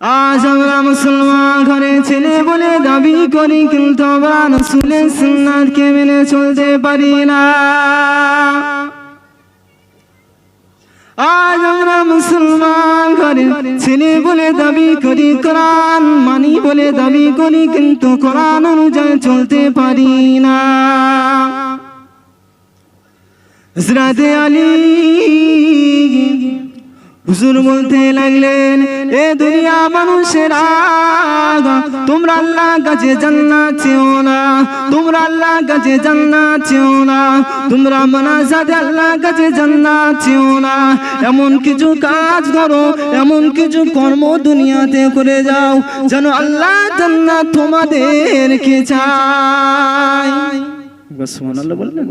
আজ আমরা মুসলমান ঘরে ছেলে বলে দাবি করি, কিন্তু আমরা রসুলের সুন্নাতকে মেনে চলতে পারি না। আজ আমরা মুসলমান ঘরে ছেলে বলে দাবি করি, কোরআন মানি বলে দাবি করি, কিন্তু কোরআন অনুযায়ী চলতে পারি না। হজরতে আলী, হুজুর বলতে লাগলেন এ দুনিয়া মানুষেরা তোমরা আল্লাহ কাছে জান্নাত চেও না তোমরা আল্লাহ কাছে জান্নাত চেও না তোমরা মানাজাতে আল্লাহ কাছে জান্নাত চেও না। এমন কিছু কাজ করো এমন কিছু কর্ম দুনিয়াতে করে যাও যেন আল্লাহ জান্নাত তোমাদেরকে চায়। সুবহানাল্লাহ বললেন।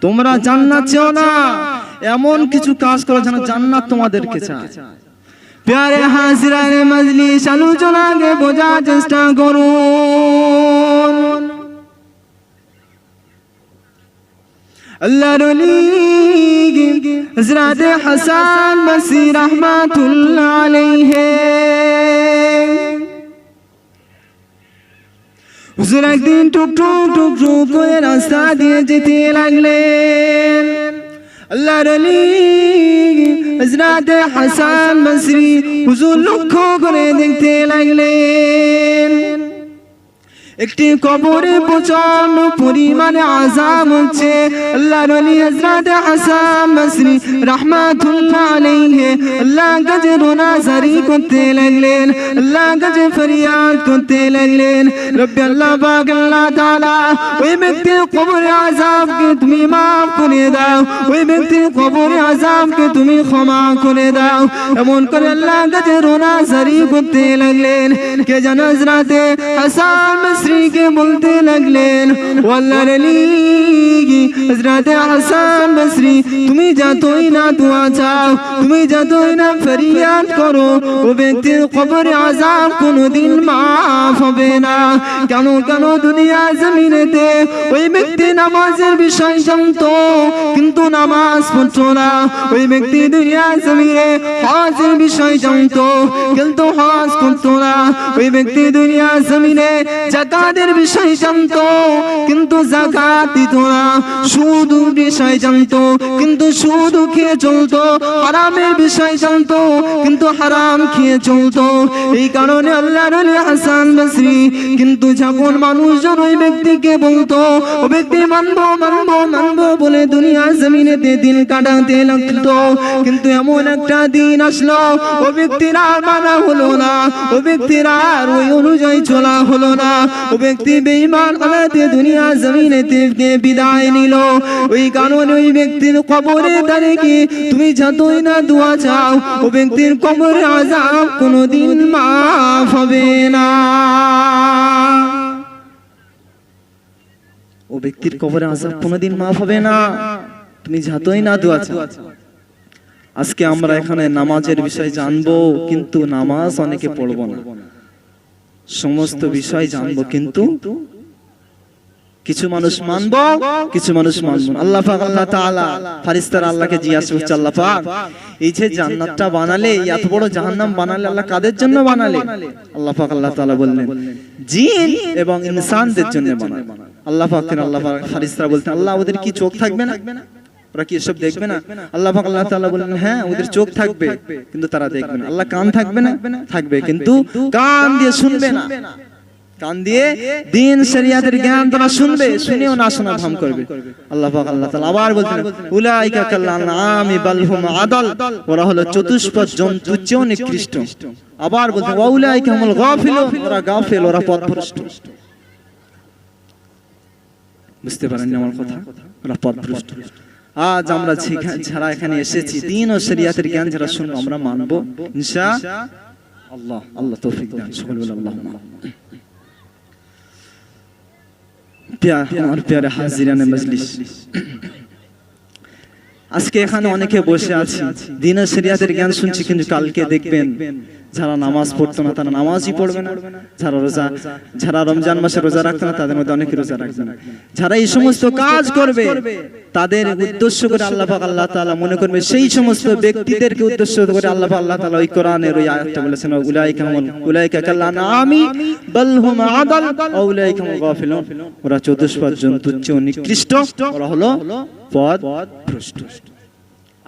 তোমরা জান্নাত চাও না এমন কিছু কাজ করো যেন জান্নাত তোমাদেরকে চায়। প্যারে হাজিরার মজলিস আলোচনাকে বোঝার চেষ্টা করুন আল্লাহর ওলি হযরত হাসান বসরি রাহমাতুল্লাহ আলাইহি হুজুর একদিন টুক টুক টুক টুক করে রাস্তা দিয়ে যেতে লাগলেন আল্লাহর আলী হযরত হাসান বসরি হুজুর লক্ষ্য করে দেখতে লাগলেন। একটি কবরে প্রচণ্ড পরিমাণে আজাব হচ্ছে। আল্লাহ নবী হযরত হাসান বসরি রাহমাতুল্লাহ আলাইহি। আল্লাহ কাছে রোনা জারি করতে লাগলেন। আল্লাহ কাছে ফরিয়াদ করতে লাগলেন। রব্বি আল্লাহ পাক, আল্লাহ তাআলা ওই ব্যক্তির কবরে আযাবকে তুমি maaf করে দাও। ওই ব্যক্তির কবরে আযাবকে তুমি ক্ষমা করে দাও। এমন করে আল্লাহ কাছে রোনা জারি করতে লাগলেন। কে জানো হযরত হাসান বসরি স্ত্রীকে বলতে লাগলেন হজরত বসরি, তুমি যতই না চাও, তুমি যতই না ফরিয়াদ করো, ও ব্যক্তির কবরে আজাব মাফ হবে না। কেন কেন দুনিয়া জমিনেতে ওই ব্যক্তি নামাজের বিষয় জানতো, কিন্তু নামাজ পড়তো না। ওই ব্যক্তি দুনিয়া জমিনে হজের বিষয় জানতো, কিন্তু হজ করতো না। ওই ব্যক্তি দুনিয়া জমিনে জাকাতের বিষয় জানতো, কিন্তু জাকাত দিত না। শুধু বিষয় জানতো, কিন্তু শুধু খেয়ে চলতো। হারামের বিষয় জানতো, কিন্তু হারাম খেয়ে চলতো। এই কারণে আল্লাহ হাসান বসরি কিন্তু যখন মানুষজন ওই ব্যক্তিকে বলতো, ও ব্যক্তি মানবো মানবো মানবো বলে দুনিয়া জমিনেতে দিন কাটাতে লাগতো। কিন্তু এমন একটা দিন আসলো, ও ব্যক্তির মানা হলো না, ও ব্যক্তির আর ওই অনুযায়ী চলা হলো না। ও ব্যক্তি বেঈমান হালাতে দুনিয়া জমিনে থেকে বিদায় নিল। ওই কারণে ওই ব্যক্তির কবরে দাঁড়িয়ে তুমি যতই না দোয়া চাও, ও ব্যক্তির কবরে আজাব কোনোদিন মাফ হবে না। ও ব্যক্তির কবরে আজাব কোনোদিন মাফ হবে না। তুমি যতই না দোয়া চাও। আজকে আমরা এখানে নামাজের বিষয়ে জানব, কিন্তু নামাজ অনেকে পড়ব না। সমস্ত বিষয় জানব কিন্তু কিছু মানুষ মানব কিছু মানুষ মানব আল্লাহ পাক আল্লাহ তাআলা ফারিস্তার আল্লাহকে জিজ্ঞাসা করছে আল্লাহ পাক। এই যে জান্নাতটা বানালে এত বড় জাহান্নাম বানালে আল্লাহ কাদের জন্য বানালে? আল্লাহ পাক আল্লাহ তাআলা বললেন জিন এবং ইনসানদের জন্য বানালে। আল্লাহ পাক আল্লাহ পাক ফারিস্তারা বলতেন আল্লাহ ওদের কি চোখ থাকবে না? ওরা কি এসব দেখবে না? আল্লাহ পাক আল্লাহ তাআলা বললেন হ্যাঁ ওদের চোখ থাকবে কিন্তু তারা দেখবে না। আল্লাহ কান থাকবে না? থাকবে কিন্তু কান দিয়ে শুনবে না। কান দিয়ে দিন শরিয়াতের জ্ঞান তারা শুনবে শুনেও না শোনা ভাম করবে। আল্লাহ পাক আল্লাহ তাআলা আবার বলছেন উলাইকা কাল্লান আমি বালহুম আদাল। ওরা হলো চতুষ্পদ জন্তু নিকৃষ্ট আবার বলছেন ওয়াউলাইকা হুমুল গাফিলুন। ওরা গাফিল ওরা পথভ্রষ্ট। বুঝতে পারেন আমার কথা। ওরা পথভ্রষ্ট আজ আমরা যারা এখানে এসেছি। দিন ও শরিয়াতের জ্ঞান যারা শুনব আমরা মানবো। ইনশা আল্লাহ। আল্লাহ তৌফিক দান সকল বলে আল্লাহুম্মা। প্যার আমার প্যারে হাজিরানে মজলিস। আজকে এখানে অনেকে বসে আছি। দিনের শরিয়াতের জ্ঞান শুনছি কিন্তু কালকে দেখবেন যারা নামাজ পড়তো না তারা নামাজই পড়বে না। যারা রোজা যারা রমজান মাসে রোজা রাখতো না তাদের মধ্যে অনেকে রোজা রাখবে না। যারা এই সমস্ত কাজ করবে তাদের উদ্দেশ্য করে আল্লাহ পাক আল্লাহ তাআলা মনে করবে সেই সমস্ত ব্যক্তিদেরকে উদ্দেশ্য করে আল্লাহ পাক আল্লাহ তাআলা ওই কোরআনের ওই আয়াতটা বলেছেন উলাইকা হুমুল উলাইকা কাল্লানামি বাল হুম আদাল উলাইকা হুম গাফিলুন। ওরা চতুষ্পদ জন্তুর চেয়ে নিকৃষ্ট। ওরা হলো পদ ভ্রষ্ট।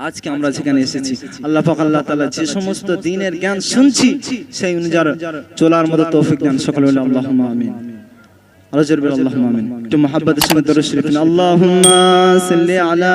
আজকে আমরা যেখানে এসেছি আল্লাহ পাক আল্লাহ তাআলা যে সমস্ত দিনের জ্ঞান শুনছি সেই অনুযায়ী চলার মতো তৌফিক দান। সকলে বলে আল্লাহুম্মা আমিন। আল্লাহ জরবে আল্লাহুম্মা আমিন। একটু মুহাব্বতের সঙ্গে দরুদ শরীফ আল্লাহুম্মা সাল্লি আলা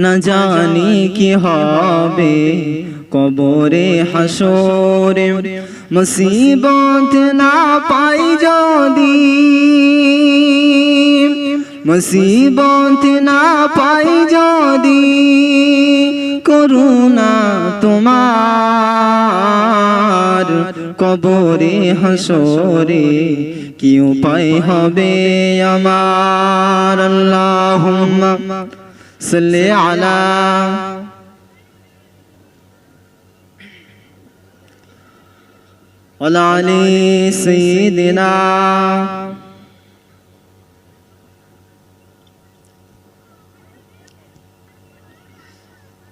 না জানি কি হবে। কবরে হাসরে মুসিবত না পাই যদি। মুসিবত না পাই যদি, করুণা তোমার। কবরে হাসরে কি উপায় হবে আমার? আল্লাহুম্মা আলা ওয়ালা আলি সাইয়্যিদিনা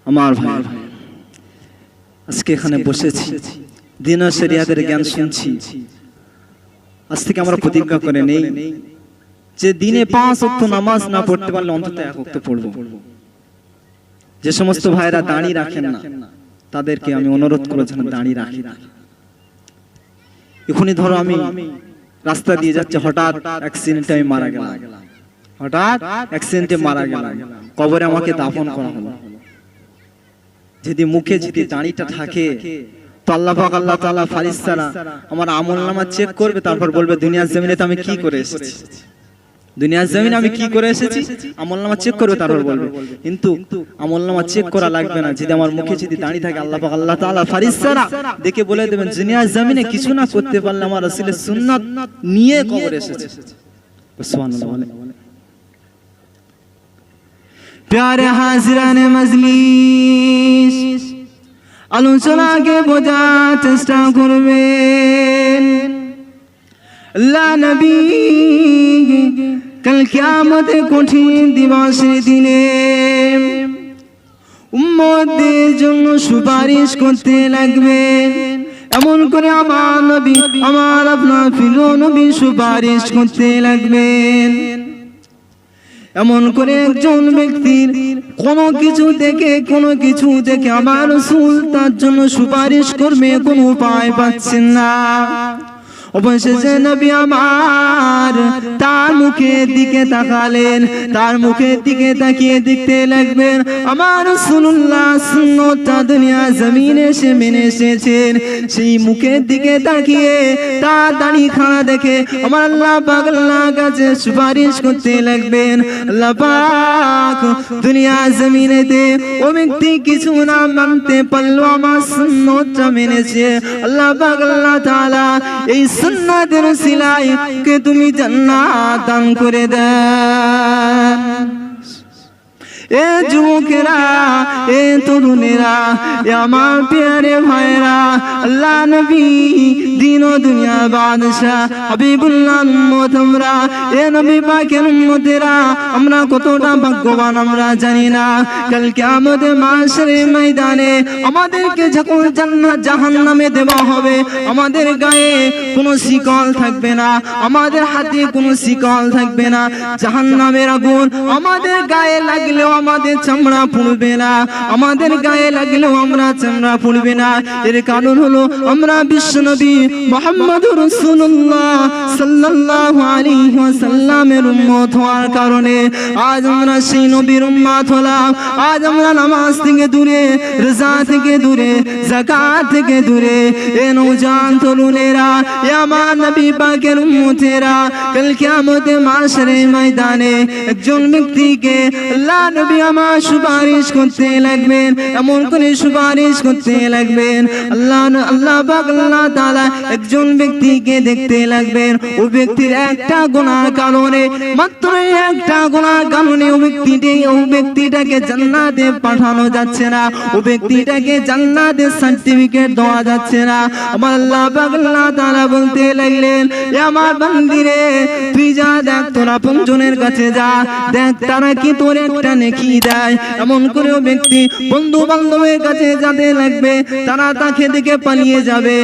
আমার ভাই আজকে এখানে বসেছি। দিন ও শরিয়াতের জ্ঞান শুনছি। আজ থেকে আমরা প্রতিজ্ঞা করে নেই। যে দিনে পাঁচ অক্ত নামাজ না পড়তে পারলে অন্তত এক অক্ত পড়ব। যে সমস্ত ভাইরা দাঁড়িয়ে রাখেন না তাদেরকে আমি অনুরোধ করে যেন দাঁড়িয়ে রাখি এখনই ধরো আমি রাস্তা দিয়ে যাচ্ছে হঠাৎ অ্যাক্সিডেন্টে আমি মারা গেলাম। হঠাৎ অ্যাক্সিডেন্টে মারা গেলাম। কবরে আমাকে দাফন করা হলো। যদি মুখে যদি দাঁড়িটা থাকে তো আল্লাহ পাক আল্লাহ তাআলা ফারিস্তারা আমার আমল নামা চেক করবে তারপর বলবে দুনিয়ার জমিনে তো আমি কি করে এসেছি। দুনিয়ার জমিনে আমি কি করে এসেছি? আমল নামা চেক করবে তারপর বলবে। কিন্তু আমল নামা চেক করা লাগবে না। যদি আমার মুখে যদি দাঁড়িয়ে থাকে আল্লাহ পাক আল্লাহ তাআলা ফারিস্তারা দেখে বলে দেবেন দুনিয়ার জমিনে কিছু না করতে পারলে আমার রাসূলের সুন্নাত নিয়ে কবর এসেছে। সুবহানাল্লাহ। প্যারে হাজরানে মজলিস আলোচনাকে বোঝার চেষ্টা করবেন। আল্লাহ নবী কাল কিয়ামতে কঠিন দিবসের দিনে উম্মতদের জন্য সুপারিশ করতে লাগবে। এমন করে আমার নবী, আমার আপনার প্রিয় নবী সুপারিশ করতে লাগবেন এমন করে একজন ব্যক্তির কোনো কিছু দেখে, কোনো কিছু দেখে আমার রসুল তার জন্য সুপারিশ করবে কোনো উপায় পাচ্ছেন না। অবশেষে নবী আমার মুখের দিকে তাকালেন, তার মুখের দিকে তাকিয়ে দেখতে লাগবেন, আমার দুনিয়া জমিনে এসে মেনে এসেছেন। সেই মুখের দিকে তাকিয়ে দেখে আমার আল্লাহ সুপারিশ করতে লাগবেন দুনিয়া জমিনেতে ও ব্যক্তি কিছু না মানতে পারল আমার সুন্নতটা মেনেছে। আল্লাহ পাক তাআলা এই সুন্নাতের সিলাই কে তুমি জান্নাত দান করে দেন। এ যুবকেরা, এ তরুণেরা, এ আমার প্যারে ভাইরা আল্লাহ নবী, দিন ও দুনিয়া বাদশাহ, হাবিবুল্লাহ উম্মত এ নবী পাকের উম্মতেরা, আমরা কতটা ভাগ্যবান আমরা জানি না। কাল কিয়ামতের মাসের ময়দানে আমাদেরকে যখন জান্নাত জাহান্নামে দেওয়া হবে, আমাদের গায়ে কোনো শিকল থাকবে না, আমাদের হাতে কোনো শিকল থাকবে না। জাহান্নামের আগুন আমাদের গায়ে লাগলেও আমাদের চামড়া পুড়বে না। আমাদের গায়ে লাগলেও আমরা চামড়া পুড়বে না। এর কারণ হলো আমরা বিশ্বনবী মোহাম্মদ রসুল্লাহ সাল্লাল্লাহু আলাইহি ওয়াসাল্লামের উম্মত হওয়ার কারণে আজ আমরা সেই নবীর উম্মত হলাম। আজ আমরা নামাজ থেকে দূরে, রোজা থেকে দূরে, যাকাত থেকে দূরে। এ নৌজান তরুণেরা, এ আমার নবী পাকের উম্মতেরা, কাল কিয়ামতে মাশরে ময়দানে একজন ব্যক্তিকে আল্লাহ নবী আমার সুপারিশ করতে লাগবেন, এমন করে সুপারিশ করতে লাগবেন, আল্লাহ আল্লাহ আল্লাহ তাআলা একজন ব্যক্তিকে দেখতে লাগবেন। ও ব্যক্তির একটা গুনার কারণে, মাত্র একটা গুনার কারণে ও ব্যক্তিটি, ও ব্যক্তিটাকে জান্নাতে পাঠানো যাচ্ছে না। ও ব্যক্তিটাকে জান্নাতে সার্টিফিকেট দেওয়া যাচ্ছে না। আমার আল্লাহ আল্লাহ তাআলা বলতে লাগলেন আমার বান্দিরে, তুই যা দেখ, তোরা পঞ্জনের কাছে যা। দেখ, তারা কি তোর একটা নেকি দেয় এমন করে ব্যক্তি বন্ধু বান্ধবের কাছে যেতে লাগবে, তারা তাকে দেখে পালিয়ে যাবে।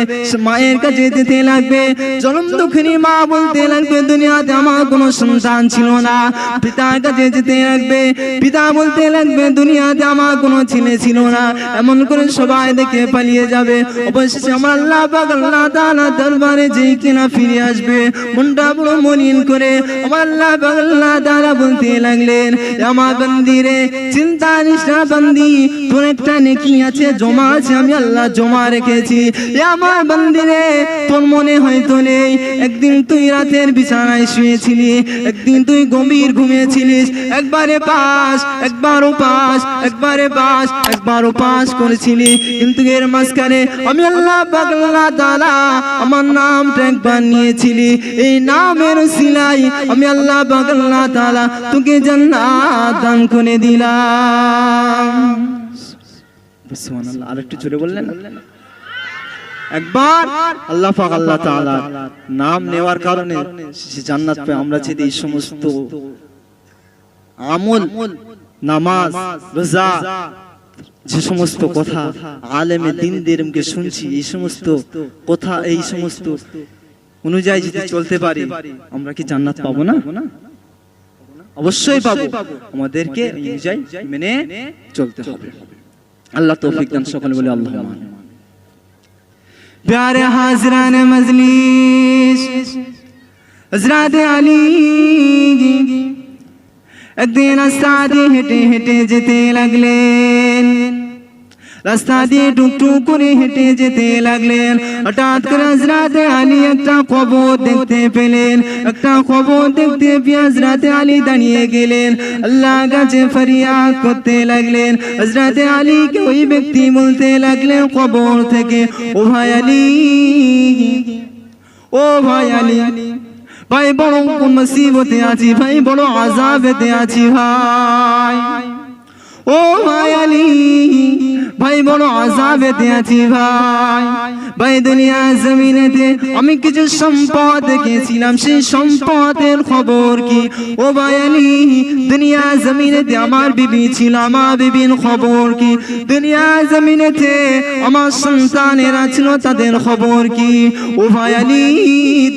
মায়ের কাছে যেতে লাগবে, জনম দুঃখিনী মা বলতে লাগবে, দুনিয়াতে আমার কোনো সন্তান ছিল না। পিতার কাছে যেতে লাগবে, পিতা বলতে লাগবে, দুনিয়াতে আমার কোনো ছেলে ছিল না। এমন করে সবাই দেখে পালিয়ে যাবে। অবশেষে আমার আল্লাহ পাক দরবারে যেই কিনা ফিরে আসবে। মনটা বড় মলিন করে আমার আল্লাহ পাক আল্লাহ বলতে লাগলেন আমার বান্দিরে চিন্তা নিস না বান্দি তোর একটা নেকি আছে, জমা আছে, আমি আল্লাহ জমা রেখেছি। আমার বান্দিরে তোর মনে হয়তো নেই। একদিন তুই রাতের বিছানায় শুয়েছিলি, একদিন তুই গভীর ঘুমিয়েছিলিস। একবারে পাস, একবারও পাস, একবারে পাস, একবারও পাস করেছিলি। কিন্তু এর মাঝখানে আমি আল্লাহ আল্লাহ তাআলা আমার নামটা একবার নিয়েছিলি এই নামের সিলাই আমি আল্লাহ আল্লাহ তাআলা তোকে জান্নাত দান করে দিলাম। জোরে বললেন? একবার আল্লাহ পাক আল্লাহ তাআলা নাম নেওয়ার কারণে সে জান্নাত পায় আমরা যদি এই সমস্ত আমল নামাজ রোজা যে সমস্ত কথা আলেমে দিনদেরকে শুনছি এই সমস্ত কথা এই সমস্ত অনুযায়ী যদি চলতে পারি আমরা কি জান্নাত পাবো না? অবশ্যই পাবো। আমাদেরকে মেনে চলতে হবে। আল্লাহ তৌফিক দান সকলে বলে আল্লাহ প্যারে হাজরান মজলিস হজরাত আলী একদিন হেঁটে হেঁটে যেতে লাগলেন। রাস্তা দিয়ে টুকটুক করে হেঁটে যেতে লাগলেন। হঠাৎ করে হজরত আলী একটা কবর দেখতে পেলেন। একটা কবর দেখতে পেয়ে হজরত আলী দাঁড়িয়ে গেলেন। আল্লাহ কাছে ফরিয়াদ করতে লাগলেন। হজরত আলীকে ওই ব্যক্তি বলতে লাগলেন কবর থেকে, ও ভাই আলী, ও ভাই আলী, ভাই বড় মুসিবতে আছি, ভাই বড় আজাবেতে আছি, ভাই। বড় আজাবেতে আছি ভাই। ভাই, দুনিয়া জমিনেতে আমি কিছু সম্পদ দেখেছিলাম। সেই সম্পদের খবর কি? ও আলী দুনিয়া জমিনেতে আমার বিবি ছিল, আমার বিবির খবর কি? দুনিয়া জমিনেতে আমার সন্তানেরা ছিল, তাদের খবর কি? ও আলী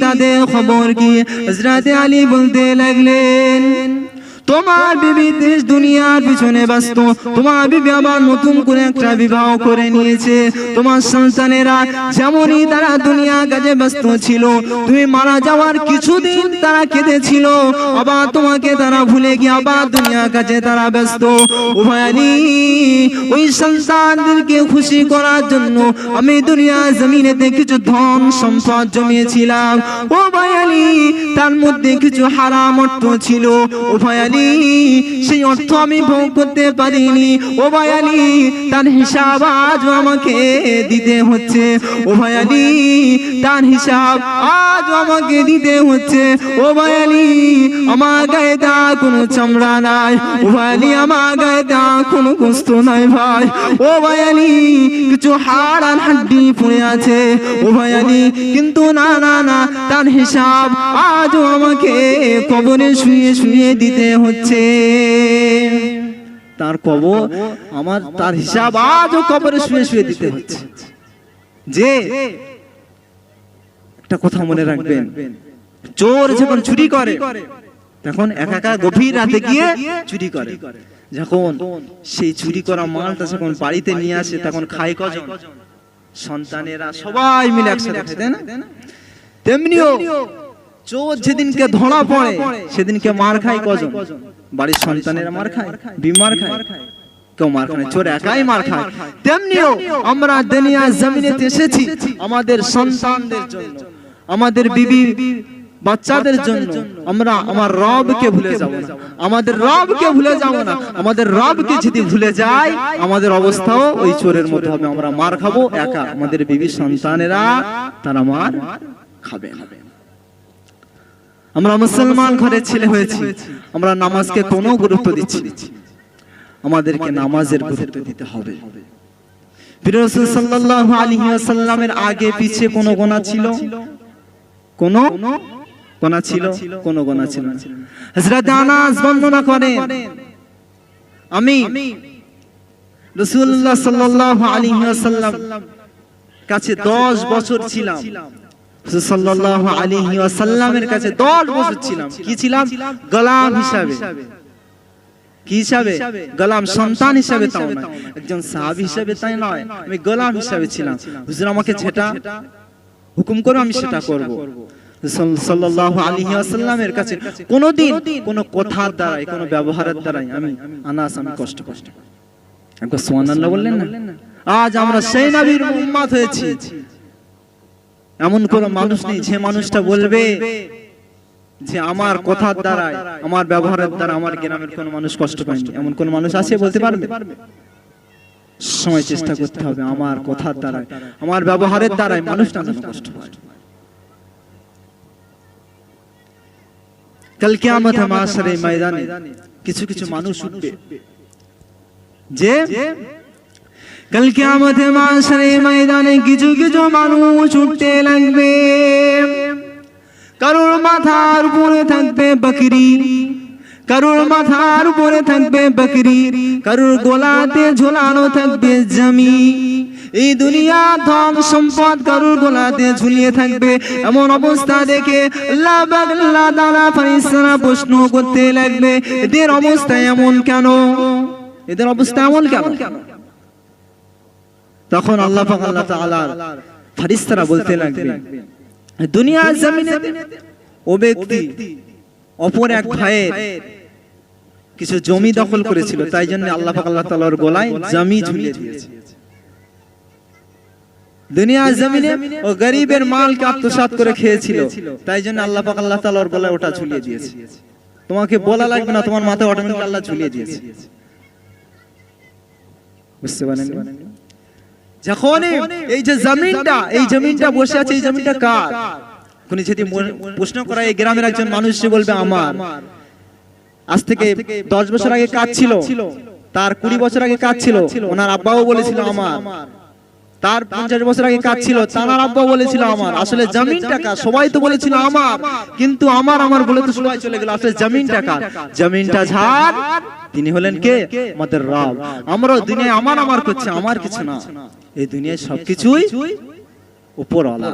তাদের খবর কি? হজরত আলী বলতে লাগলেন তোমার বিবি দেশ দুনিয়ার পিছনে ব্যস্ত। তোমার বিবি আবার নতুন করে একটা বিবাহ করে নিয়েছে। তোমার সন্তানেরা যেমনই তারা দুনিয়া কাজে ব্যস্ত ছিল, তুমি মারা যাওয়ার কিছুদিন তারা কেঁদেছিল। আবার তোমাকে তারা ভুলে গিয়ে আবার দুনিয়া কাজে তারা ব্যস্ত। ওই সন্তানদেরকে খুশি করার জন্য আমি দুনিয়া জমিনেতে কিছু ধন সম্পদ জমিয়েছিলাম। ও তার মধ্যে কিছু হারাম অর্থ ছিল। ও সেই অর্থ আমি ভোগ করতে পারিনি। ও ভায়ালি তার হিসাব আজ আমাকে দিতে হচ্ছে। ও ভায়ালি তার হিসাব আজ আমাকে দিতে হচ্ছে। ও ভায়ালি আমার গায়ে তা কোনো চামড়া নাই। ও ভায়ালি আমার গায়ে তা কোনো কষ্ট নাই ভাই। ও ভায়ালি কিছু হাড় আর হাড্ডি পড়ে আছে। ও ভায়ালি কিন্তু না না না, তার হিসাব আজও আমাকে কবরে শুয়ে শুয়ে দিতে হচ্ছে তার কবর আমার, তার হিসাব আজও কবরে শুয়ে শুয়ে দিতে হচ্ছে। যে একটা কথা মনে রাখবেন, চোর যখন চুরি করে, তখন একা একা গভীর রাতে গিয়ে চুরি করে। যখন সেই চুরি করা মালটা যখন বাড়িতে নিয়ে আসে, তখন খায় কজন? সন্তানেরা সবাই মিলে একসাথে তাই না? তেমনিও চোর যেদিনকে ধরা পড়ে সেদিনকে মার খায় কজন? বাড়ির সন্তানেরা মার খায় বিমার খায়। কেউ মার খায় চোর একাই মার খায়। তেমনিও আমরা দুনিয়া জমিনেতে এসেছি আমাদের সন্তানদের জন্য। আমাদের বিবি বাচ্চাদের জন্য। আমরা আমার রবকে ভুলে যাব না। আমাদের রবকে ভুলে যাব না। আমাদের রবকে যদি ভুলে যাই আমাদের অবস্থাও ওই চোরের মধ্যে হবে। আমরা মার খাব একা। আমাদের বিবি সন্তানেরা তারা মার খাবে না। আমরা মুসলমান ঘরের ছেলে হয়েছি। আমরা নামাজকে কোনো গুরুত্ব দিচ্ছি আমাদেরকে নামাজের গুরুত্ব দিতে হবে। সাল্লাল্লাহু আলাইহি ওয়াসাল্লামের আগে পিছে কোনো গোনা ছিল? কোনো? গোনা ছিল? কোনো গোনা ছিল না। হযরত আনাস বর্ণনা করেন। আমি রাসূলুল্লাহ সাল্লাল্লাহু আলাইহি কাছে 10 বছর ছিলাম। সাল্লাল্লাহু আলাইহি কাছে 10 বছর ছিলাম কি ছিলাম? হিসাবে। কি হিসাবে? গোলাম সন্তান হিসাবে তাও নয়। একজন সাহাবী হিসাবে তাই নয়। আমি হিসাবে ছিলাম। হুজুর আমাকে যেটা হুকুম করো, আমি সেটা করব। কাছে কোনো কথার দ্বারাই, কোনো ব্যবহারের দ্বারাই আমি আনাস, আমি কষ্ট কষ্ট একবার বললেন না? আজ আমরা সেই নবীর হয়েছি। এমন কোন মানুষ নেই যে মানুষটা বলবে যে আমার কথার দ্বারা আমার ব্যবহারের দ্বারা আমার গ্রামের কোন মানুষ কষ্ট পায়নি। এমন কোন মানুষ আছে বলতে পারবে? সময় চেষ্টা করতে হবে আমার কথার দ্বারা আমার ব্যবহারের দ্বারাই মানুষটা যেন কষ্ট পায়। কাল কিয়ামত মাশারে ময়দানে কিছু কিছু মানুষ উঠবে যে কাল কিয়ামত মাশারে ময়দানে কিছু কিছু মানুষ উঠতে লাগবে। কারোর মাথার উপরে থাকবে বকরি, কারোর মাথার উপরে থাকবে বকরি, কারোর গোলাতে ঝোলানো থাকবে জমি। এই দুনিয়া ধন সম্পদ কারোর গোলাতে ঝুলিয়ে থাকবে। এমন অবস্থা দেখে তাআলা ফেরেশতারা প্রশ্ন করতে লাগবে, এদের অবস্থা এমন কেন? এদের অবস্থা এমন কেন? তখন আল্লাহ পাক আল্লাহ তাআলা ফেরেশতারা বলতে লাগবে দুনিয়া জমিনে ও ব্যক্তি অপর এক ভাইয়ের কিছু জমি দখল করেছিল তাই জন্য আল্লাহ পাক আল্লাহ তাআলার গলায় জমি ঝুলিয়ে দিয়েছে। দুনিয়া জমিনে ও গরিবের মালকে আত্মসাৎ করে খেয়েছিল তাই জন্য আল্লাহ পাক আল্লাহ তাআলার গলায় ওটা ঝুলিয়ে দিয়েছে। তোমাকে বলা লাগবে না তোমার মাথায় অটোমেটিক আল্লাহ ঝুলিয়ে দিয়েছে। বুঝতে পারেন যখন এই যে জমিনটা এই জমিনটা বসে আছে এই জমিনটা কার? কোন যদি প্রশ্ন করা এই গ্রামের একজন মানুষ বলবে আমার। আজ থেকে দশ বছর আগে কাজ ছিল। তার কুড়ি বছর আগে কাজ ছিল। ওনার আব্বাও বলেছিল আমার। তার পঞ্চাশ বছর আগে কাজ ছিল। তার আব্বা বলেছিল আমার। আসলে জমিনটা কার? সবাই তো বলেছিল আমার। কিন্তু আমার আমার বলে তো সবাই চলে গেল। আসলে জমিনটা কার? জমিনটা ঝাড়। তিনি হলেন কে? আমাদের রব। আমরা দুনিয়ায় আমার আমার করছে আমার কিছু না এই দুনিয়ায় সবকিছুই উপরওয়ালা।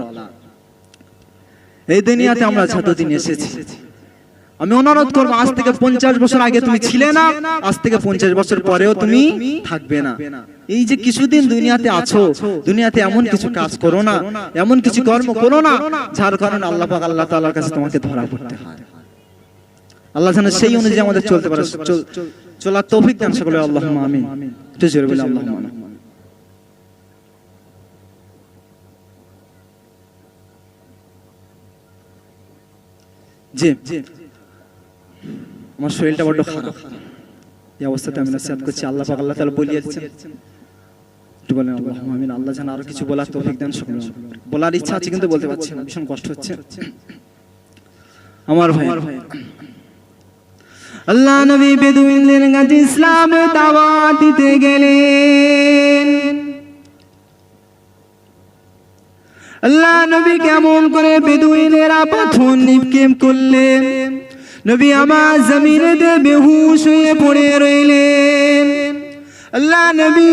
এই দুনিয়াতে আমরা যতদিন এসেছি। আমি অনুরোধ করব আজ থেকে পঞ্চাশ বছর আগে তুমি ছিলে না আজ থেকে পঞ্চাশ বছর পরেও তুমি থাকবে না। এই যে কিছুদিন দুনিয়াতে আছো দুনিয়াতে এমন কিছু কাজ করো না এমন কিছু কর্ম করো না যার কারণে আল্লাহ পাক আল্লাহ তাআলার কাছে তোমাকে ধরা পড়তে হয়। আল্লাহ যেন সেই অনুযায়ী আমাদের চলতে পারে। চলার তৌফিক দান সকলে আল্লাহ আমিন। একটু জোরে বলে আল্লাহ আমিন। আমার শরীরটা বড্ড খারাপ। এই অবস্থাতে আমি নসিহত করছি, আল্লাহ পাক আল্লাহ তাআলা বলিয়ে দিচ্ছেন। একটু বলেন, আল্লাহ আমিন, আল্লাহ যেন আরও কিছু বলার তৌফিক দেন সকলে বলার ইচ্ছা আছে কিন্তু বলতে পারছি না, ভীষণ কষ্ট হচ্ছে। আমার ভাই, আল্লাহ নবী বেদুইনদের কাছে ইসলামের দাওয়াত দিতে গেলেন। আল্লাহ নবী কেমন করে বেদুইনেরা পাথর নিক্ষেপ করলেন? নবী আমার জমিনেতে বেহুশ হয়ে পড়ে রইলেন। আল্লাহ নবী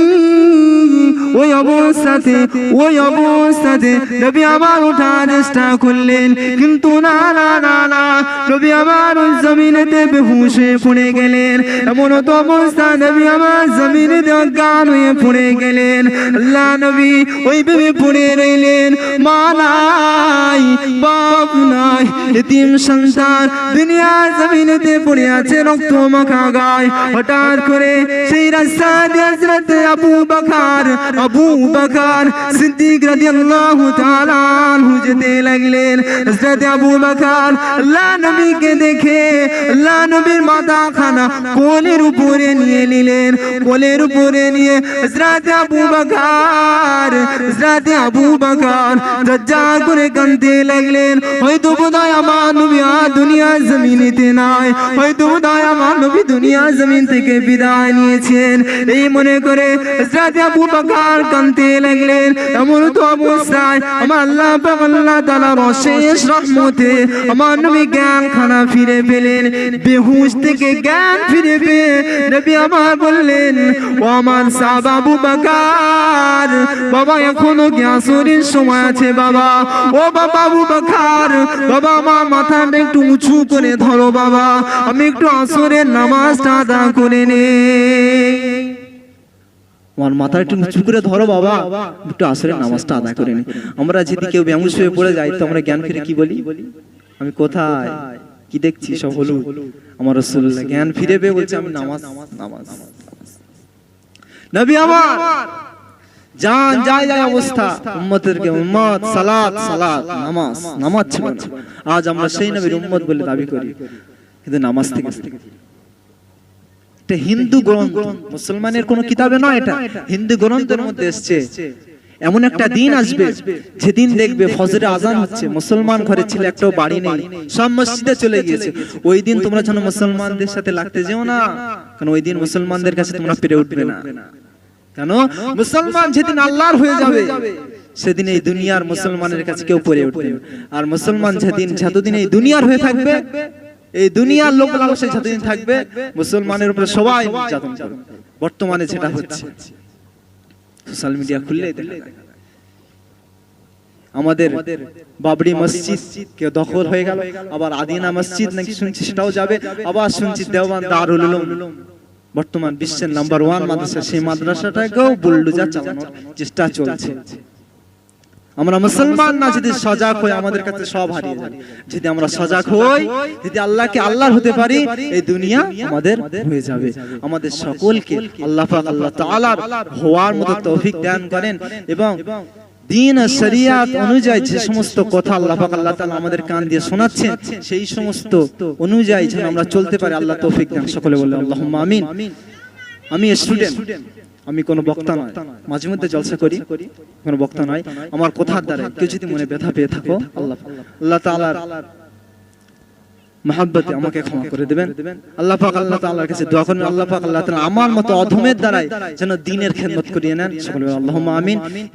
ওই অবস্থাতে ওই অবস্থাতে নবী আমার ওঠার চেষ্টা করলেন, কিন্তু না না না না, নবী আমার ওই জমিনেতে বেহুশ পড়ে গেলেন। এমন তো অবস্থা, নবী আমার জমিনেতে অজ্ঞান হয়ে পড়ে গেলেন। আল্লাহ নবী ওই ভেবে পড়ে রইলেন মা নাই বাপ নাই, এতিম সন্তান, দুনিয়া জমিনেতে পড়ে আছে রক্ত মাখা গায়। হঠাৎ করে সেই রাস্তা দিয়ে হযরত আবু বকর আবু বকর সিদ্দিক রাদিয়াল্লাহু তাআলা আনহু লাগলেন। হযরত আবু বকর আল্লাহ নবীকে দেখে আল্লাহ নবীর মাথা খানা কোলের উপরে নিয়ে নিলেন। কোলের উপরে নিয়ে হযরত আবু বকর, হযরত আবু বকর দজ্জা করে কাঁদতে লাগলেন। হয়তো বোধহয় আমার নবী আর দুনিয়া জমিনেতে নাই। হয়তো বোধহয় আমার নবী দুনিয়া জমিন থেকে বিদায় নিয়েছেন। এই মনে করে হযরত আবু বকর কাঁদতে লাগলেন। এমন তো অবস্থায় আমার আল্লাহ পাক আল্লাহ তাআলার অশেষ রহমতে আমার নবী জ্ঞান খানা ফিরে পেলেন। বেহুশ থেকে জ্ঞান ফিরে পেয়ে নবী আমার বললেন, ও আমার সাহাব আবু বকর, বাবা এখনও জ্ঞাসরের সময় আছে বাবা? ও বাবা বকর, বাবা আমার মাথাটা একটু উঁচু করে ধরো বাবা। আমি একটু আসরের নামাজটা আদা করে নেই। আমার মাথা একটু নিচু করে ধরো বাবা। একটু আসরের নামাজটা আদায় করে নি। আমরা যদি কেউ ব্যামুষ হয়ে পড়ে যাই, তো আমরা জ্ঞান ফিরে কি বলি? আমি কোথায়? কি দেখছি? সব হলু আমার রসুল্লাহ জ্ঞান ফিরে পেয়ে বলছে, আমি নামাজ নামাজ। নবী আমার! জান যায় যায় অবস্থা। উম্মতেরকে উম্মত, সালাত সালাত, নামাজ নামাজ ছিল আজ আমরা সেই নবীর উম্মত বলে দাবি করি। কিন্তু নামাজ থেকে এটা হিন্দু গ্রন্থ মুসলমানের কোনো কিতাবে নয় এটা। হিন্দু গ্রন্থের মধ্যে এসছে। এমন একটা দিন আসবে যেদিন দেখবে ফজরে আজান হচ্ছে মুসলমান ঘরে ছিল একটাও বাড়ি নেই। সব মসজিদে চলে গিয়েছে। ওই দিন তোমরা যেন মুসলমানদের সাথে লাগতে যেও না। কারণ ওই দিন মুসলমানদের কাছে তোমরা পেরে উঠবে না। কেন? মুসলমান যেদিন আল্লাহর হয়ে যাবে সেদিন এই দুনিয়ার মুসলমানের কাছে কেউ পড়ে উঠবে আর মুসলমান যেদিন যতদিন এই দুনিয়ার হয়ে থাকবে এই দুনিয়ার লোক লালসে যতদিন থাকবে মুসলমানের উপরে সবাই নির্যাতন করবে। বর্তমানে যেটা হচ্ছে সোশ্যাল মিডিয়া খুললে আমাদের বাবরি মসজিদ কে দখল হয়ে গেল আবার আদিনা মসজিদ নাকি শুনছি সেটাও যাবে আবার শুনছি দেওয়ান দারুল উলুম। বর্তমান বিশ্বের নাম্বার ওয়ান মাদ্রাসা সেই মাদ্রাসাটাকেও বুলডোজার চালানোর চেষ্টা চলছে। আমরা মুসলমান না যদি সজাগ হই আমাদের কাছে সব হারিয়ে যাবে। যদি আমরা সজাগ হই যদি আল্লাহকে আল্লাহর হতে পারি এই দুনিয়া আমাদের হয়ে যাবে। আমাদের সকলকে আল্লাহ পাক আল্লাহ তাআলার হওয়ার মতো তৌফিক দান করেন এবং দিন আর শরিয়াত অনুযায়ী যে সমস্ত কথা আল্লাহ পাক আল্লাহ তাআলা আমাদের কান দিয়ে শোনাচ্ছেন সেই সমস্ত অনুযায়ী যেন আমরা চলতে পারি আল্লাহ তৌফিক দান। সকলে বলে আল্লাহুম্মা আমিন। আমি স্টুডেন্ট আমি কোনো বক্তা নয়। মাঝে মধ্যে জলসা করি, কোনো বক্তা নয়। আমার কথার দ্বারা কেউ যদি মনে ব্যথা পেয়ে থাকো, আল্লাহ আল্লাহ তালার আমাকে ক্ষমা করে দেবেন। আল্লাহ পাক আল্লাহ তাআলার কাছে দোয়া করেন আল্লাহ পাক আল্লাহ তাআলা আমার মতো অধমের দ্বারাই যেন দিনের খেদমত করিয়ে নেন। সকলে আল্লাহুম্মা আমিন।